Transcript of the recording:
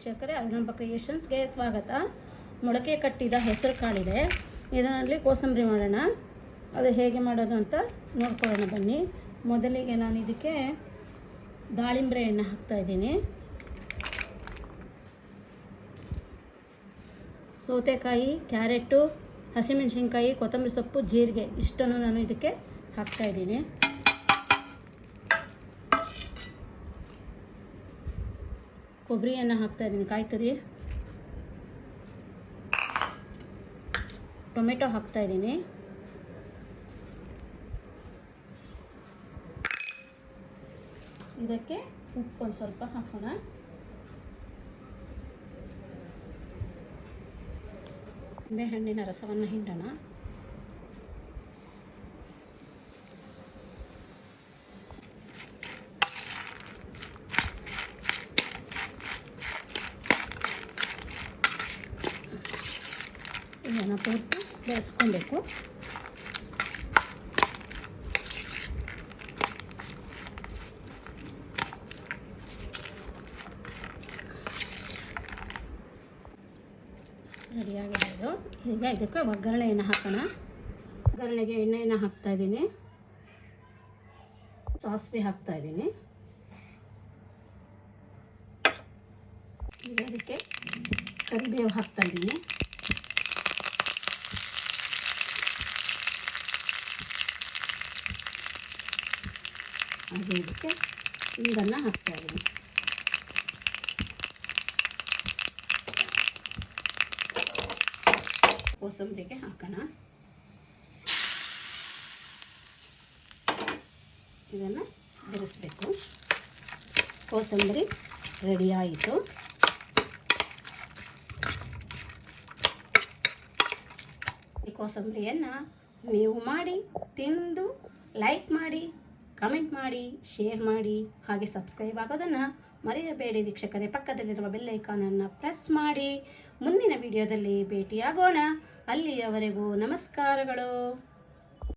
ವೀಕ್ಷಕರೇ ಅರುಣಾಂಬ ಕ್ರಿಯೇಷನ್ಸ್ಗೆ ಸ್ವಾಗತ. ಮೊಳಕೆ ಕಟ್ಟಿದ ಹೆಸರು ಕಾಳಿದೆ ಇದರಲ್ಲಿ ಕೋಸಂಬರಿ ಮಾಡೋಣ. ಅದು ಹೇಗೆ ಮಾಡೋದು ಅಂತ ನೋಡ್ಕೊಳ್ಳೋಣ ಬನ್ನಿ. ಮೊದಲಿಗೆ ನಾನು ಇದಕ್ಕೆ ದಾಳಿಂಬೆ ಎಣ್ಣೆ ಹಾಕ್ತಾಯಿದ್ದೀನಿ ಸೌತೆಕಾಯಿ, ಕ್ಯಾರೆಟು, ಹಸಿಮೆಣಸಿನ್ಕಾಯಿ, ಕೊತ್ತಂಬರಿ ಸೊಪ್ಪು, ಜೀರಿಗೆ, ಇಷ್ಟನ್ನು ನಾನು ಇದಕ್ಕೆ ಹಾಕ್ತಾಯಿದ್ದೀನಿ ಕೊಬ್ಬರಿಯನ್ನು ಹಾಕ್ತಾಯಿದ್ದೀನಿ ಕಾಯಿ ತುರಿ ಟೊಮೆಟೊ ಹಾಕ್ತಾ ಇದ್ದೀನಿ. ಇದಕ್ಕೆ ಉಪ್ಪು ಒಂದು ಸ್ವಲ್ಪ ಹಾಕೋಣ. ನಿಂಬೆಹಣ್ಣಿನ ರಸವನ್ನು ಹಿಂಡೋಣ. ಇದನ್ನು ತೊಟ್ಟು ಬೆಳೆಸ್ಕೊಬೇಕು. ರೆಡಿಯಾಗಿದೆ ಇದು ಈಗ ಇದಕ್ಕೆ ಒಗ್ಗರಣೆಯನ್ನು ಹಾಕೋಣ. ಒಗ್ಗರಣೆಗೆ ಎಣ್ಣೆಯನ್ನು ಹಾಕ್ತಾ ಇದ್ದೀನಿ. ಸಾಸಿವೆ ಹಾಕ್ತಾ ಇದ್ದೀನಿ. ಈಗ ಅದಕ್ಕೆ ಕರಿಬೇವು ಹಾಕ್ತಾ ಹಾಗೆ ಇದಕ್ಕೆ ಹಿಂಗನ್ನು ಹಾಕ್ತಾ ಇದ್ದೀನಿ. ಕೋಸಂಬರಿಗೆ ಹಾಕೋಣ. ಇದನ್ನು ಬೆರೆಸ್ಬೇಕು. ಕೋಸಂಬರಿ ರೆಡಿ ಆಯಿತು. ಈ ಕೋಸಂಬರಿಯನ್ನು ನೀವು ಮಾಡಿ, ತಿಂದು ಲೈಕ್ ಮಾಡಿ. ಕಮೆಂಟ್ ಮಾಡಿ ಶೇರ್ ಮಾಡಿ, ಹಾಗೆ ಸಬ್ಸ್ಕ್ರೈಬ್ ಆಗೋದನ್ನು ಮರೆಯಬೇಡಿ. ವೀಕ್ಷಕರೇ, ಪಕ್ಕದಲ್ಲಿರುವ ಬೆಲ್ಲೈಕಾನನ್ನು ಪ್ರೆಸ್ ಮಾಡಿ. ಮುಂದಿನ ವಿಡಿಯೋದಲ್ಲಿ ಭೇಟಿಯಾಗೋಣ. ಅಲ್ಲಿಯವರೆಗೂ ನಮಸ್ಕಾರಗಳು.